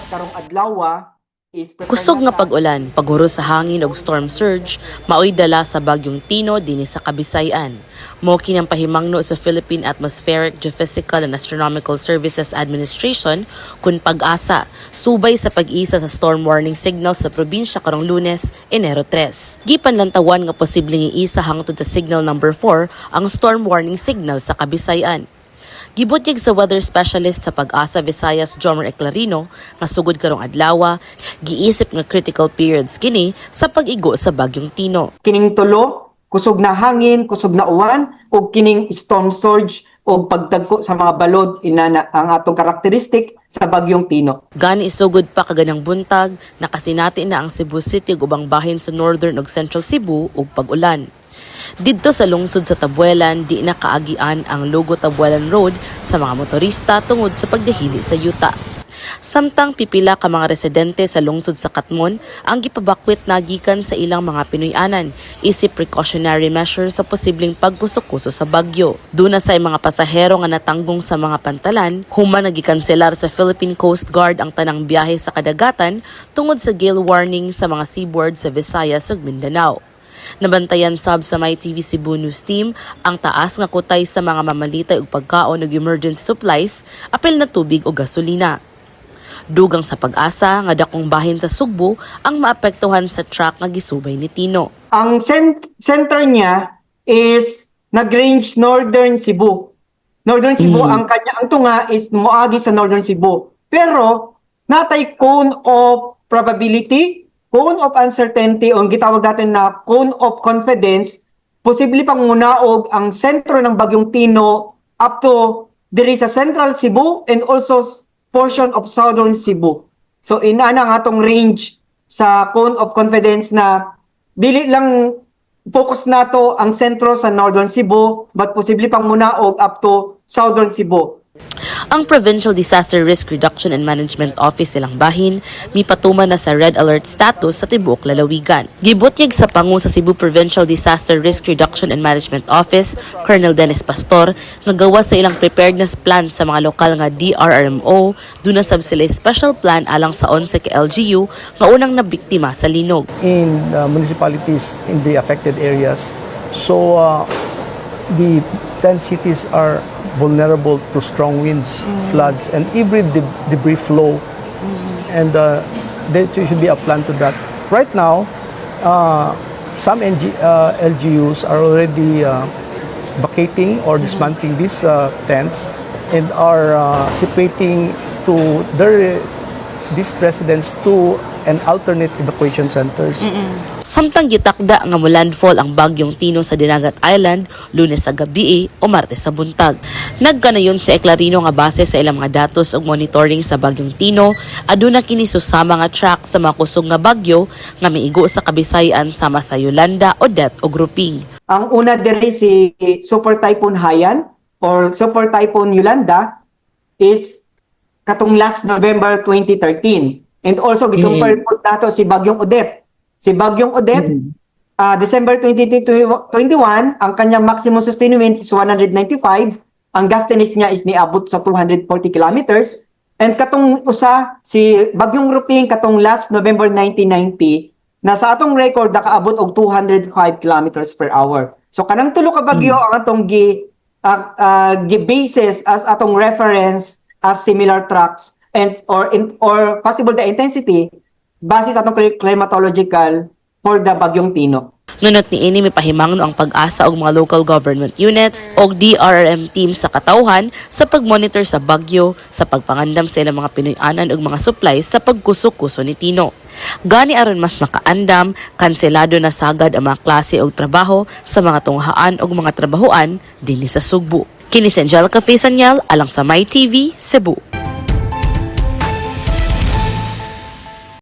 dapat karong adlaw is Kusog nga pag-ulan, paguro sa hangin ug storm surge, maoy dala sa bagyong Tino dinhi sa Kabisayan. Mo kinang pahimangno sa Philippine Atmospheric, Geophysical and Astronomical Services Administration kun pag-asa subay sa pag-isa sa storm warning signal sa probinsya karong Lunes, Enero 3. Gipan lang tawan nga posibleng iisa hangtod sa signal number 4 ang storm warning signal sa Kabisayan. Gibutyag sa weather specialist sa Pag-asa Visayas Jomer Eclarino nga sugod karong adlaw, giisip nga critical periods kini sa pag-igo sa bagyong Tino. kining tulo kusog na hangin kusog na uwan ug kining storm surge ug pagtagko sa mga balod inana ang atong karakteristik sa bagyong Tino Gani isugod pa kaganang buntag, nakasinati na ang Cebu City ug ubang bahin sa northern ug central Cebu ug pag-ulan. Didto sa lungsod sa Tabuelan, di na kaagian ang Lugo Tabuelan Road sa mga motorista tungod sa pagdahili sa yuta. Samtang pipila ka mga residente sa lungsod sa Katmon ang gipabakwit na gikan sa ilang mga Pinoyanan isip precautionary measures sa posibleng pagkusok-kuso sa bagyo. Duna sa mga pasahero nga natanggong sa mga pantalan, human nagikanselar sa Philippine Coast Guard ang tanang biyahe sa kadagatan tungod sa gale warning sa mga seaboard sa Visayas ug Mindanao. Nabantayan sab sa My TV Cebu News Team ang taas nga kutay sa mga mamalitay ug pagkaon ug emergency supplies, apel na tubig ug gasolina. Dugang sa pag-asa nga dakong bahin sa Sugbo ang maapektuhan sa truck nga gisubay ni Tino. ang cent- center niya is nag-range northern Cebu northern Cebu Mm. ang kanya ang tunga is moagi sa northern Cebu pero natay cone of probability cone of uncertainty o gitawag natin na cone of confidence. Posible pang munaog ang sentro ng bagyong Tino up to diri sa central Cebu and also portion of southern Cebu. So ina na ang atong range sa cone of confidence na dili lang focus nato ang sentro sa northern Cebu but posible pang munaog up to southern Cebu Ang Provincial Disaster Risk Reduction and Management Office silang bahin mipatuman na sa red alert status sa tibuok lalawigan. Gibutyag sa pangu sa Cebu Provincial Disaster Risk Reduction and Management Office, Colonel Dennis Pastor, nagawa sa ilang preparedness plan sa mga lokal nga DRRMO, duna sab sila special plan alang sa 11 ka LGU nga unang nabiktima sa linog. in uh, municipalities in the affected areas. So uh, the 10 cities are vulnerable to strong winds, floods, and every deb- debris flow. And uh, there should be a plan to that. Right now, uh, some NG, uh, LGUs are already uh, vacating or dismantling these uh, tents and are uh, separating to their these residents to an alternate evacuation centers. Samtang gitakda nga molandfall ang bagyong Tino sa Dinagat Island Lunes sa gabi o Martes sa buntag. Nagkanayon si Eclarino nga base sa ilang mga datos ug monitoring sa bagyong Tino, aduna kini susama nga track sa mga kusog nga bagyo nga miigo sa Kabisayan sama sa Yolanda, Odette ug Gruping. Ang una diri si Super Typhoon Haiyan or Super Typhoon Yolanda is katong last November 2013. And also gikumpare po nato si Bagyong Odette. Si Bagyong Odette ah, December 2021 ang kanyang maximum sustained winds is 195. Ang gustiness niya is niabot sa 240 kilometers. And katong usa si Bagyong Ruping katong last November 1990 na sa atong record nakaabot og 205 kilometers per hour. So kanang tulo ka bagyo ang atong gi ah, ah, gi-basis as atong reference as similar tracks and or in, or possible the intensity base sa atong cli- climatological for the bagyong Tino. Ngunit ni ini mipahimangno ang pag-asa og mga local government units og DRRM team sa katawhan sa pagmonitor sa bagyo sa pagpangandam sa ilang mga Pinoy-anan ug mga supplies sa pagkusok-kuso ni Tino. Gani aron mas makaandam, kanselado na sagad ang mga klase og trabaho sa mga tunghaan ug mga trabahoan dinhi sa Sugbo. Kini si Angelica Faisanyal alang sa My TV, Cebu.